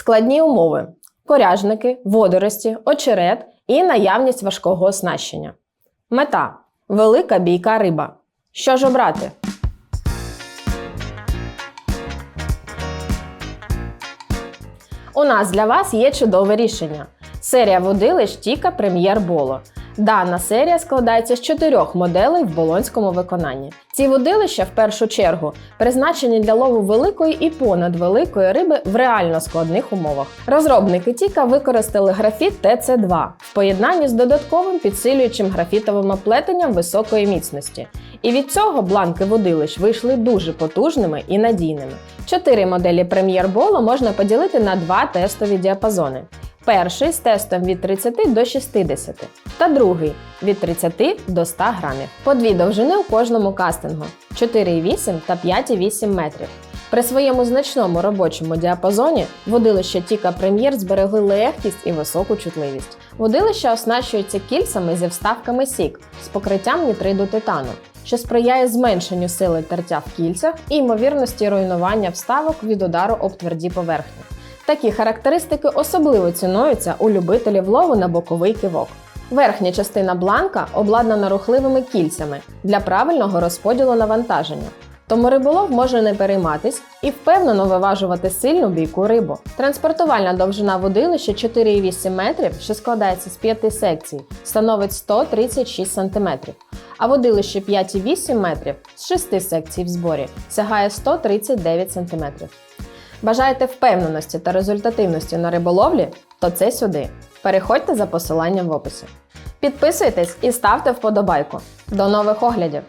Складні умови: коряжники, водорості, очерет і наявність важкого оснащення. Мета велика бійка риба. Що ж обрати? У нас для вас є чудове рішення. Серія водилищ Тіка Прем'єр Боло. Дана серія складається з чотирьох моделей в болонському виконанні. Ці водилища, в першу чергу, призначені для лову великої і понадвеликої риби в реально складних умовах. Розробники Тіка використали графіт ТЦ2 в поєднанні з додатковим підсилюючим графітовим оплетенням високої міцності. І від цього бланки водилищ вийшли дуже потужними і надійними. Чотири моделі Bolo можна поділити на два тестові діапазони. Перший з тестом від 30 до 60 та другий від 30 до 100 грамів. По дві довжини у кожному кастингу 4,8 та 5,8 метрів. При своєму значному робочому діапазоні водилища Тіка Прем'єр зберегли легкість і високу чутливість. Водилища оснащуються кільцями зі вставками сік з покриттям нітриду титану, що сприяє зменшенню сили тертя в кільцях і ймовірності руйнування вставок від удару об тверді поверхні. Такі характеристики особливо цінуються у любителів лову на боковий кивок. Верхня частина бланка обладнана рухливими кільцями для правильного розподілу навантаження. Тому риболов може не перейматись і впевнено виважувати сильну бійку рибу. Транспортувальна довжина водилища 4,8 метрів, що складається з 5 секцій, становить 136 см, а водилище 5,8 метрів з 6 секцій в зборі сягає 139 см. Бажаєте впевненості та результативності на риболовлі? То це сюди. Переходьте за посиланням в описі. Підписуйтесь і ставте вподобайку. До нових оглядів!